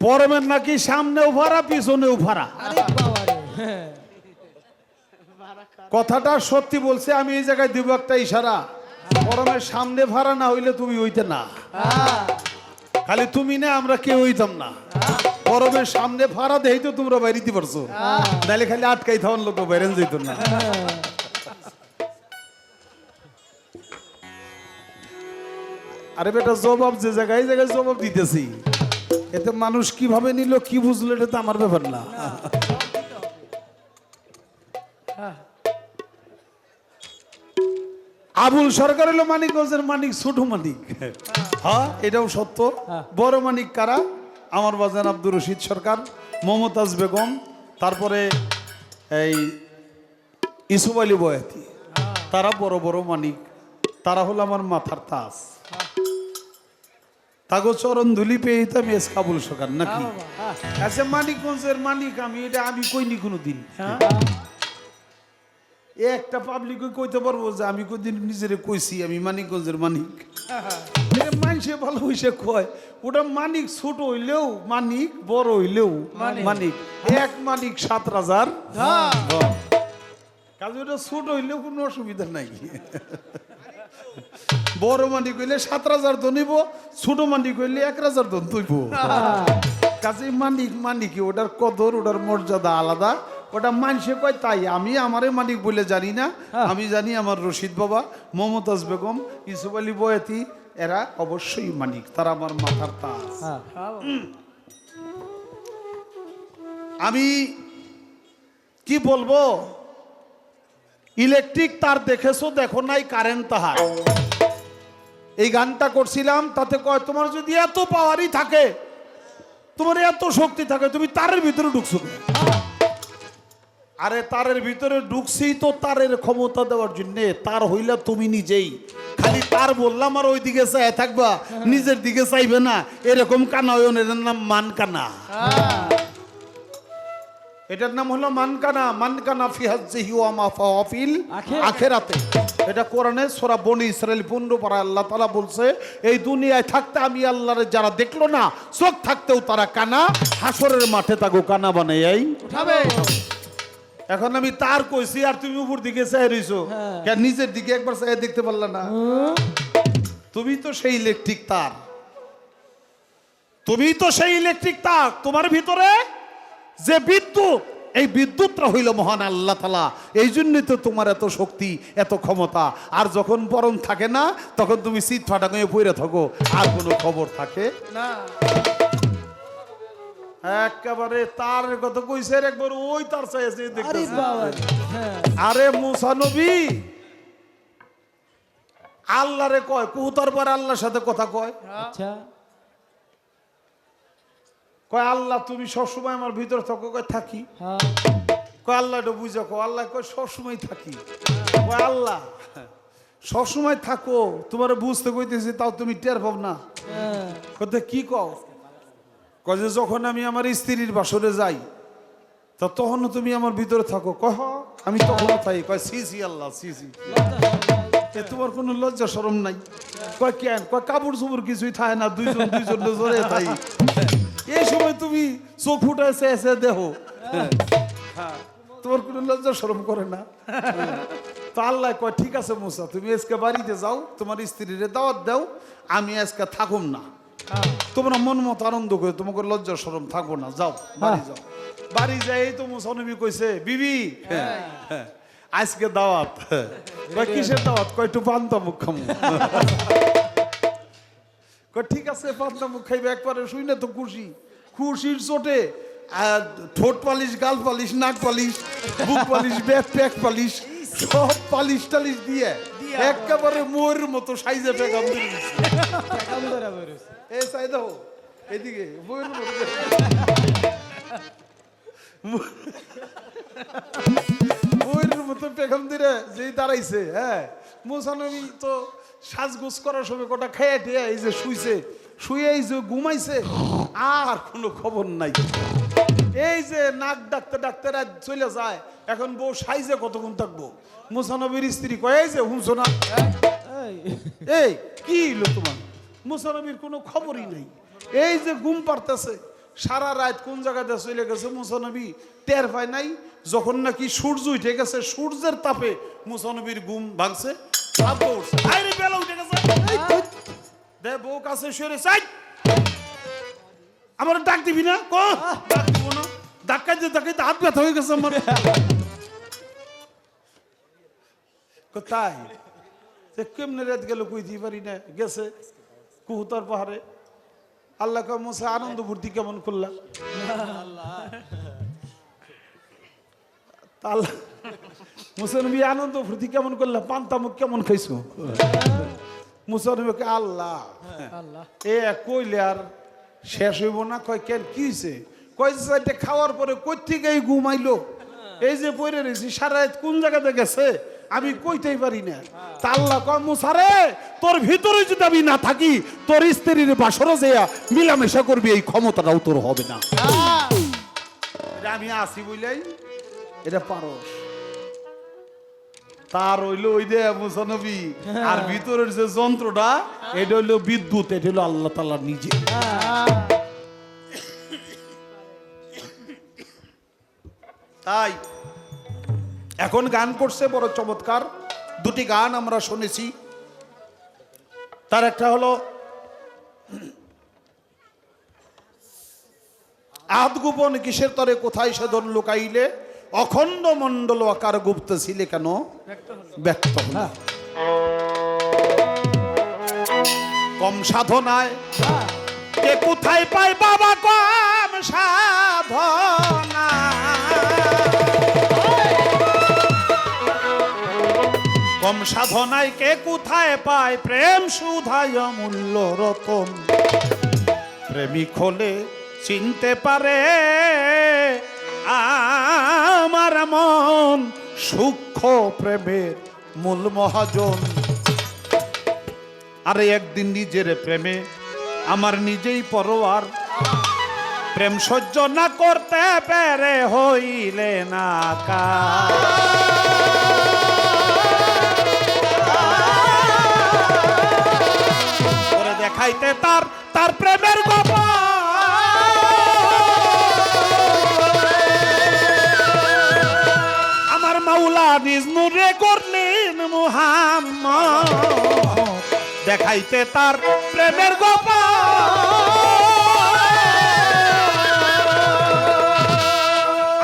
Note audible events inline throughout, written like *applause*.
পরমের নাকি সামনেও ভাড়া পিছনেও ভাড়া হ্যাঁ। কথাটা সত্যি বলছে আমি এই জায়গায় দিব একটা ইশারা। পরমের সামনে ভাড়া না হইলে তুমি হইতে না। হ্যাঁ। খালি তুমি না আমরা কেউ হইতাম না। পরমের সামনে ভাড়া দেই তো তোমরা বাইরিতে পারছ। নাহলে খালি আটকাই থাকুন লোক বাইরেন যেত না। আরে বেটা জবাব যে জায়গায় এই জায়গায় জবাব দিতেছি। এতে মানুষ কীভাবে নিল কি বুঝলো এটা তো আমার ব্যাপার না। আবুল সরকার হলো মানিকগঞ্জের মানিক ছোট মানিক। হ্যাঁ এটাও সত্য। বড় মানিক কারা? আমার বাজান আব্দুর রশিদ সরকার মমতাজ বেগম তারপরে এই ইসুফ আলী বয়াতি। তারা বড় বড় মানিক। তারা হলো আমার মাথার তাস। তাগো চরণ ধুলি পেয়ে তো আমি কাবুল সরকার নাকি? আচ্ছা মানিকগঞ্জের মানিক আমি এটা আমি কইনি কোনো দিন একটা পাবলিক কইতে পারব যে আমি কোনদিন নিজেরে কইছি আমি মানিকগঞ্জের মানিক। মানুষে ভালো হইসে কয় ওটা মানিক ছোট হইলেও মানিক বড় হইলেও মানিক। এক মানিক সাত রাজার কাজে ওটা ছোট হইলেও কোনো অসুবিধা নাই। বড় মানিক হইলে সাত হাজার ধন হইব ছোট মান্ডি হইলে এক হাজার ধন তুইব *laughs* কাজে মানিক মানিক ওটার কদর ওটার মর্যাদা আলাদা। ওটা মানুষে কয় তাই আমি আমারে মানিক বলে জানি না। আমি জানি আমার রশিদ বাবা মমতাজ বেগম ইসুফ আলী বয়াতি এরা অবশ্যই মানিক তারা আমার মাথার তাজ। হ্যাঁ। আমি কি বলব? ইলেকট্রিক তার দেখেছ দেখো নাই কারেন্ট তাহার। এই গানটা করছিলাম তাতে কয় তোমার যদি এত পাওয়ারই থাকে তোমার এত শক্তি থাকে তুমি তারের ভিতরে ঢুকছো আরে তারের ভিতরে ঢুকছি তো তারের ক্ষমতা দেওয়ার জন্য তার হইলা তুমি নিজেই। খালি তার বললাম আর ওইদিকে চাই থাকবা নিজের দিকে চাইবে না এরকম কানায়ন এর নাম মান কানা এটার নাম হলো মানকানা মানকানা ফিহাজ্জিহি ওয়া মা ফাওয়াফিল আখের- আখেরাতে। এটা কোরআনে সূরা বনি ইসরাইল 15 পারা আল্লাহ তাআলা বলছে এই দুনিয়ায় থাকতে আমি আল্লাহরে যারা দেখল না চোখ থাকতেও তারা কানা হাসরের মাঠে তাগো কানা বানাই এই উঠাবে। এখন আমি তার কইছি আর তুমি উপর দিকে চাই রইছো। হ্যাঁ। কেন নিজের দিকে একবার চাই দেখতে পারলা না? তুমি তো সেই ইলেকট্রিক তার। তুমি তো সেই ইলেকট্রিক তার। তোমার ভিতরে যে বিদ্যুৎ এই বিদ্যুৎটা হইল মহান আল্লাহ তালা। এই জন্যই তো তোমার এত শক্তি এত ক্ষমতা। আর যখন পরম থাকে না তখন তুমি সিট ফাটা গিয়ে পড়ে থাকো। আর কোনো খবর থাকে না। একেবারে তার কত কইছে একবার ওই তার চাইছে আরে হ্যাঁ। মুসানবী আল্লাহরে কয় কুতার পর আল্লাহর সাথে কথা কয়। আচ্ছা। কয় আল্লাহ তুমি সবসময় আমার ভিতরে থাকো। কয় থাকি। হ্যাঁ। কয় আল্লাহ এটা বুঝো। কো আল্লাহ কয় সবসময় থাকি। কয় আল্লাহ সবসময় থাকো। তোমার বুঝতে কইতেছি তাও তুমি টের পাব না। হ্যাঁ। কতে কি কও? কয় যে যখন আমি আমার স্ত্রীর বাসরে যাই তা তখনও তুমি আমার ভিতরে থাকো। কহ আমি তখনও থাকি কয় সি সি আল্লাহ সি সি। এ তোমার কোনো লজ্জা শরম নাই। কয় কেন? কয় কাপড় চোপড় কিছুই থাকে না দুইজন দুইজন জোরে থাই। এই সময় তুমি চোখ ফুটে এসে দেহ হ্যাঁ, তোমার কোনো লজ্জা শরম করে না? তো আল্লাহ কয় ঠিক আছে মুসা তুমি আজকে বাড়িতে যাও তোমার স্ত্রীরে দাওয়াত দাও আমি আজকে থাকুম না। তোমরা মন মতো আনন্দ করে তোমাকে লজ্জা শরম থাকব না। যাও বাড়ি যাও। বাড়ি যাই তো মুসানবী কইছে বিবি হ্যাঁ, আজকে দাওয়াত। কয় কিসের দাওয়াত? কয় একটু পান্তা মুখ খামু। *laughs* ঠিক আছে পান্তা মুখ খাইবে একবারে শুই না তো খুশি। খুশির চোটে আর ঠোঁট পালিশ গাল পালিশ নাক পালিশ বুক পালিশ ব্যাক প্যাক পালিশ সব পালিশ টালিশ দিয়ে একেবারে মোয়ের মতো সাইজে পেগাম ধরা এই সাই এদিকে বইয়ের মতো বইয়ের মতো পেখম দিরে যেই দাঁড়াইছে হ্যাঁ মোসানবী তো সাজগোজ করার সময় কটা খেয়ে টেয়ে এই যে শুইছে শুয়ে এই যে ঘুমাইছে আর কোনো খবর নাই। এই যে নাক ডাকতে ডাকতে রাত চলে যায় এখন বউ সাইজে কতক্ষণ থাকব? মোসানবীর স্ত্রী কয় এই যে হুমছো না? এই। এই কি হলো তোমার? মুসানবীর কোনো খবরই নেই। এই যে ঘুম পারতেছে সারা রাত কোন জায়গাতে চলে গেছে মুসানবী? টের পায় নাই যখন নাকি সূর্য উঠে গেছে সূর্যের তাপে মুসানবীর ঘুম ভাঙছে। চাপ উঠছে আরে বেলা উঠে গেছে। এই, এই, দে বউ কাছে সরে চাই আমার ডাক দিবি না? কো? ডাক দিব না। ডাকাইতে ডাকাইতে হাত ব্যথা হয়ে গেছে আমার। কোথায়? সে কেমনে রাত গেল কই দিই পারি না। গেছে কুহুতার পাহাড়ে। আল্লাহ মুসা আনন্দ ভর্তি কেমন করলাম আল্লাহ। মুসলবি আনন্দ ভর্তি কেমন করলাম পান্তামুখ কেমন খাইছো? মুসলবিকে আল্লাহ। এ কইলে আর শেষ হইব না। কয় কেন কি হয়েছে কয় খাওয়ার পরে কই থেকে এই ঘুমাইলো এই যে পড়ে রয়েছি সারা রাত কোন জায়গাতে গেছে? আমি কইতেই পারি না। তা আল্লাহ কয় মুসারে তোর ভিতরে যদি আমি না থাকি তোর স্ত্রীর বাসরও যে মিলামেশা করবি এই ক্ষমতাটাও তোর হবে না। আমি আসি বইলাই এটা পারস। তার হইল ওই যে মুসানবী। আর ভিতরের যে যন্ত্রটা এটা হইল বিদ্যুৎ এটা হইল আল্লাহ তাআলা নিজে। তাই এখন গান করছে বড় চমৎকার। দুটি গান আমরা শুনেছি। তার একটা হলো আদ গোপন কিসের তরে কোথায় সে ধন লুকাইলে? অখণ্ড মণ্ডল আকার গুপ্ত ছিলে কেন? ব্যক্ত হল। কম সাধনায়। কে কোথায় পায় বাবা কম সাধনা কম সাধনায় কে কোথায় পায় প্রেম সুধায় মূল্য রতন? প্রেমিক হলে চিনতে পারে আমার মন সূক্ষ্ম প্রেমের মূল মহাজন। আরে একদিন নিজের প্রেমে আমার নিজেই পরোয়ার। প্রেম সহ্য না করতে পেরে হইলে না কা দেখাইতে তার তার প্রেমের গপ নিজ নূরে করলেন মুহাম্মদ। দেখাইতে তার প্রেমের গপ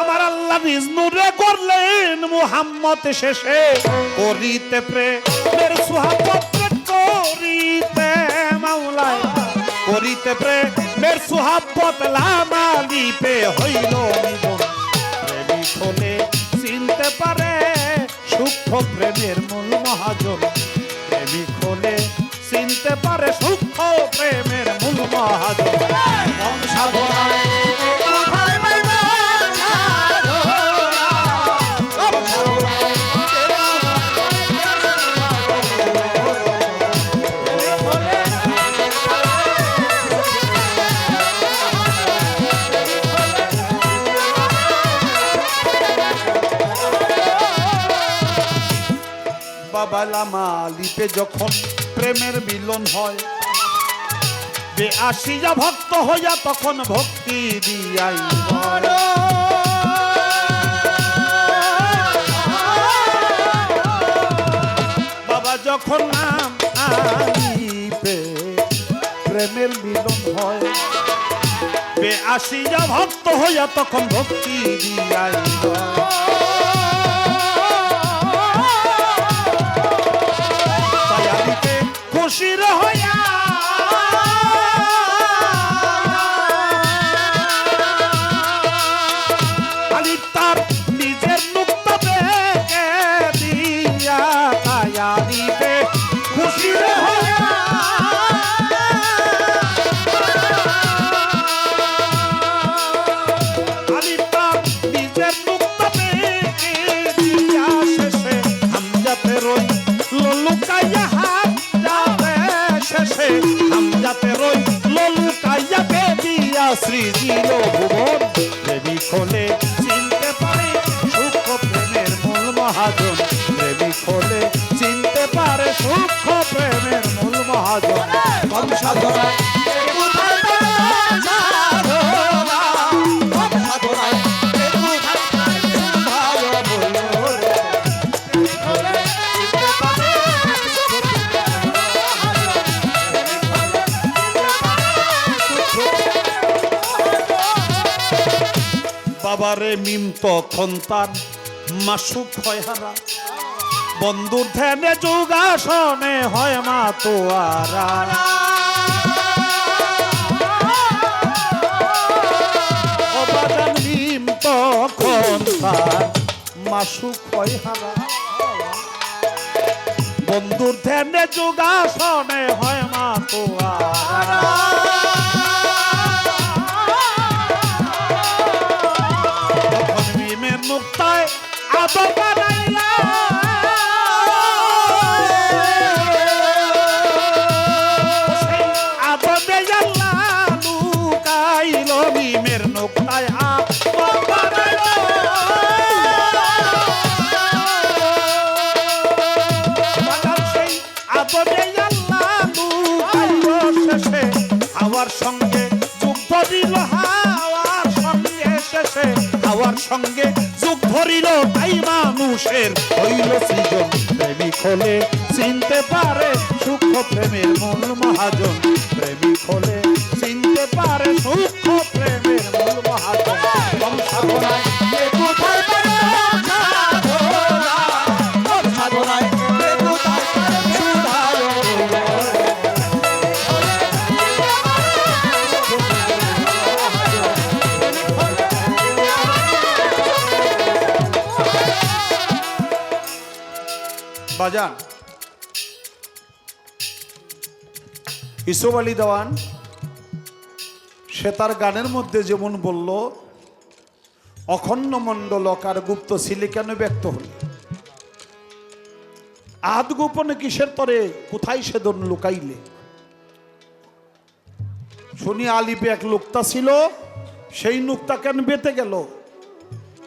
আমার আল্লাহ নিজ নূরে করলেন মুহাম্মদ শেষে। করিতে প্রেমের সুহাবত করিতে মাওলায়। করিতে প্রেমের সুহাবত লামালিপে হইল প্রেমিক হলে সূক্ষ্ম প্রেমের মূল মহাজন। প্রেমিক হলে চিনতে পারে সূক্ষ্ম প্রেমের মূল মহাজন। সাধনায় বাবা লামা লিপে যখন প্রেমের মিলন হয়, বে আসিয়া ভক্ত হইয়া তখন ভক্তি দিয়াই। বাবা যখন নাম আলিপে প্রেমের মিলন হয়, বে আসিয়া ভক্ত হইয়া তখন ভক্তি দিয়াই খুশির হইয়া বাবারে মিম তখন তার মাসুক হয় হারা। বন্ধুর ধ্যানে যোগাসনে হয় মা তোয়ারা। ও বাজান তখন তার মাসুক হয় হারা। বন্ধুর ধ্যানে যোগাসনে হয় মা তোয়ারা তখন মিমের মুক্তায় আদর বানাইলা হাওয়ার সঙ্গে, যুগ ধরিল হাওয়ার সঙ্গে শেষে হাওয়ার সঙ্গে যুগ ধরিল তাই মানুষের হইল সৃজন। প্রেমিক হলে চিনতে পারে সূক্ষ্ম প্রেমের মূল মহাজন। প্রেমিক হলে চিনতে পারে সূক্ষ্ম প্রেমের মূল মহাজন। বাজান। ইসব আলী দেওয়ান, সে তার গানের মধ্যে যেমন বলল, অখণ্ড মণ্ডলকার গুপ্ত ছিলে কেন ব্যক্ত হল? আদ গোপনে কিসের তরে? কোথায় সে দন লুকাইলে? শুনি আলিপে এক লোকটা ছিল, সেই নুকটা কেন বেতে গেল?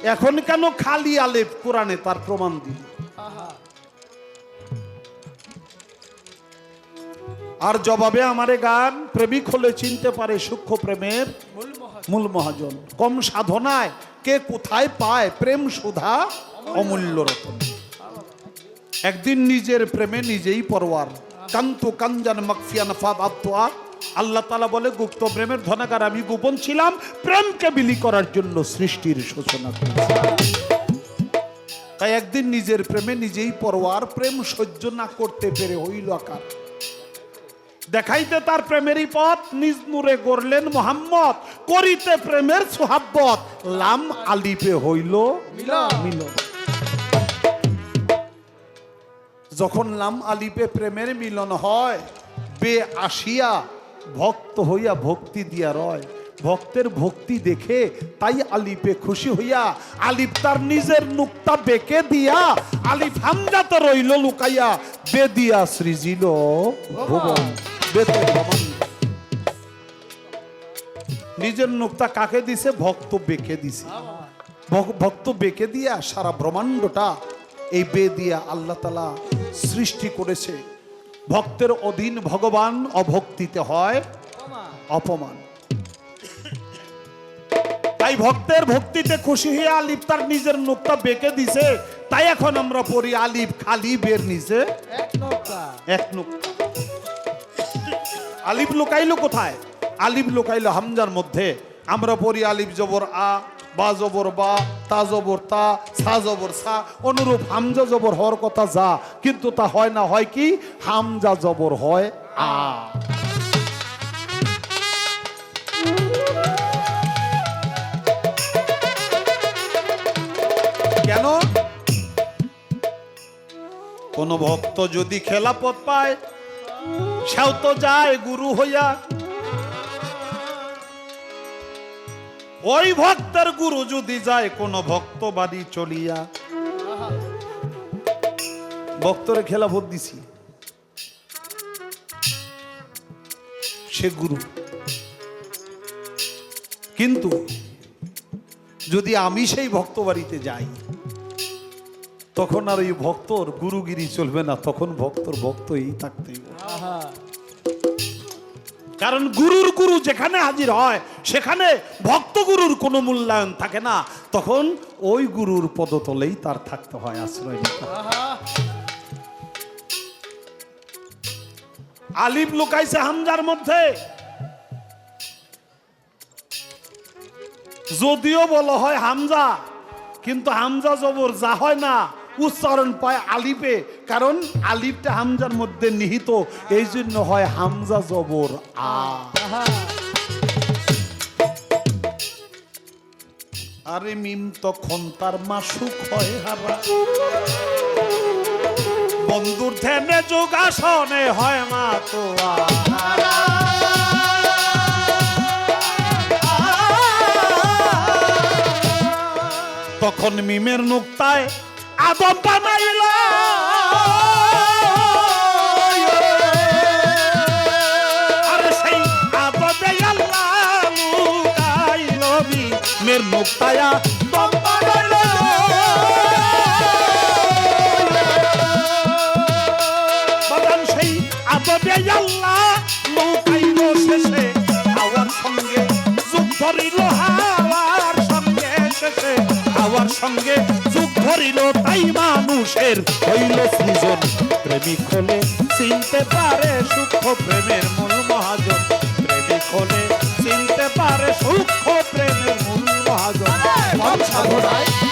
এখন কেন খালি আলেপ কোরআনে তার প্রমাণ দিল? আর জবাবে আমারে গান, প্রেমিক হলে চিনতে পারে সূক্ষ্ম প্রেমের মূল মহাজন। কম সাধনায় কে কোথায় পায় প্রেম সুধা অমূল্য রতন। একদিন নিজের প্রেমে নিজেই পরোয়ার। কান্ত কাঞ্জান মাকফিয়ান ফাদ আত্মা আল্লাহ তালা বলে, গুপ্ত প্রেমের ধনাগার আমি গোপন ছিলাম, প্রেমকে বিলি করার জন্য সৃষ্টির সূচনা তাই একদিন নিজের প্রেমে নিজেই পরোয়ার, প্রেম সহ্য না করতে পেরে হইল আকার। দেখাইতে তার প্রেমেরই পথ নিজ নূরে গড়লেন মোহাম্মদ। করিতে প্রেমের সোহাব্বত লাম আলিপে হইল মিলন। মিলন। যখন লাম আলিপে প্রেমের মিলন হয় বে আসিয়া ভক্ত হইয়া ভক্তি দিয়া রয়। ভক্তের ভক্তি দেখে তাই আলিপে খুশি হইয়া আলিপ তার নিজের নুক্তা বেকে দিয়া আলিফ হামজাতে রইল লুকাইয়া বে দিয়া সৃজিল ভবন। নিজের নুক্তা কাকে দিছে? ভক্ত বেকে দিছে। ভক্ত বেকে দিয়া সারা ব্রহ্মাণ্ডটা এই বে দিয়া আল্লাহ তালা সৃষ্টি করেছে। ভক্তের অধীন ভগবান অভক্তিতে হয় অপমান। তাই ভক্তের ভক্তিতে খুশি হয়ে আলিফ তার নিজের নুক্তা বেঁকে দিছে। তাই এখন আমরা পড়ি আলিফ খালি বের নিছে এক নৌকা এক নুক্তা। আলিফ লুকাইলো কোথায়? আলিফ লুকাইলো হামজার মধ্যে। আমরা পড়ি আলিফ জবর আ, বা জবর বা, তা জবর তা, সা জবর সা। অনুরূপ হামজা জবর হওয়ার কথা যা, কিন্তু তা হয় না, হয় কি? হামজা জবর হয় আ। কেন? কোন ভক্ত যদি খেলাপথ পায় সেও তো যায় গুরু হইয়া। ওই ভক্তের গুরু যদি যায়, কোন ভক্ত বাড়ি চলিয়া। ভক্তরে খেলাপথ দিছি। সে গুরু। কিন্তু যদি আমি সেই ভক্ত বাড়িতে যাই, তখন আর ওই ভক্তর গুরুগিরি চলবে না, তখন ভক্তর ভক্তই থাকতেই কারণ গুরুর গুরু যেখানে হাজির হয়, সেখানে ভক্ত গুরুর কোনো মূল্যায়ন থাকে না। তখন ওই গুরুর পদতলেই তার থাকতে হয় আশ্রয় আলিফ লুকাইছে হামজার মধ্যে। যদিও বলা হয় হামজা, কিন্তু হামজা জবর যা হয় না। উচ্চারণ পায় আলিপে। কারণ আলিপটা হামজার মধ্যে নিহিত। এই জন্য হয় হামজা জবর আ। আরে মিম, তখন তার মাসুক হয় হারা। বন্ধুর ধ্যানে যোগাসনে হয় মা তো তখন মিমের নুক্তায় আদম বানাইল মিমের নুক্তায় আদম বানাইল বাদান সেই আদবে আল্লাহ লৌকাইল শেষে হাওয়ার সঙ্গে যুগ ধরিল হাওয়ার সঙ্গে শেষে সঙ্গে ধরিল তাই মানুষের হইল সৃজন। প্রেমিক হলে চিনতে পারে সুখ প্রেমের মূল মহাজন। প্রেমিক হলে চিনতে পারে সুখ প্রেমের মূল মহাজন। সাধনায়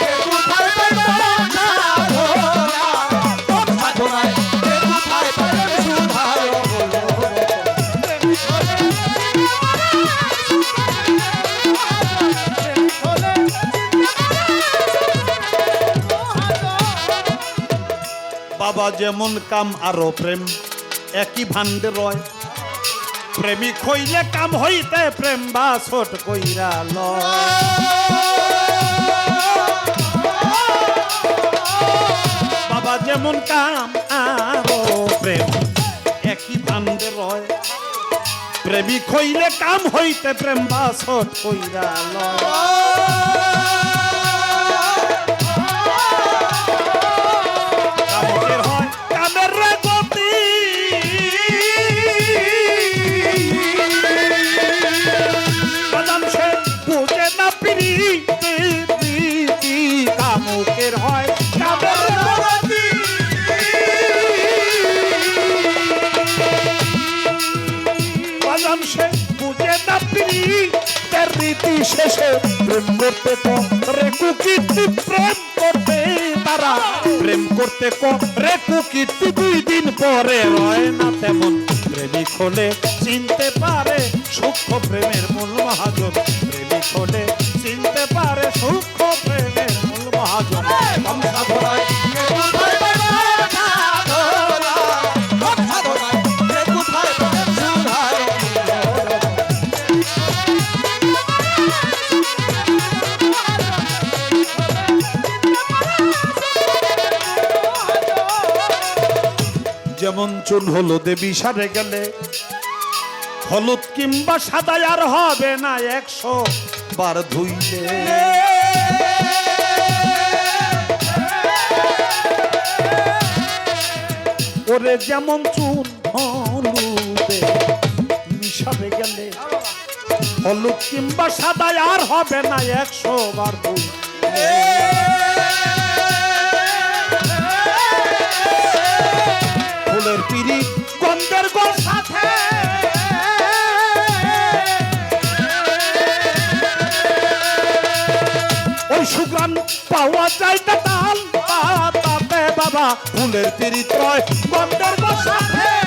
বাবা যেমন কাম আরও প্রেম। একই ভান্ডে রয়। প্রেমিক হইলে কাম হইতে প্রেম বা ছোট কইরা বাবা যেমন কাম আরও প্রেম, একই ভান্ডে রয়। প্রেমিক হইলে কাম হইতে প্রেম বা ছোট কইরা লয়। তার রীতি শেষে প্রেম করতে রে কুকীর্তি প্রেম করতে তারা। প্রেম করতে রে কুকীর্তি দুই দিন পরে রয় না তেমন। প্রেমিক হলে চিনতে পারে সূক্ষ্ম প্রেমের মূল মহাজন। প্রেমিক হলে চিনতে পারে সূক্ষ্ম হলুদে বিষারে গেলে। হলুদ কিংবা সাদা আর হবে না একশো বার ধুইলে। ওরে যেমন চুন হলুদে মিশাবে গেলে। হলুদ কিংবা সাদা আর হবে না একশো বার ধুইলে। সুগ্রাম পাওয়া যায় না তাল তাতে বাবা ফুলের পিড়ি ত্রয় গন্ধের গোল সাথে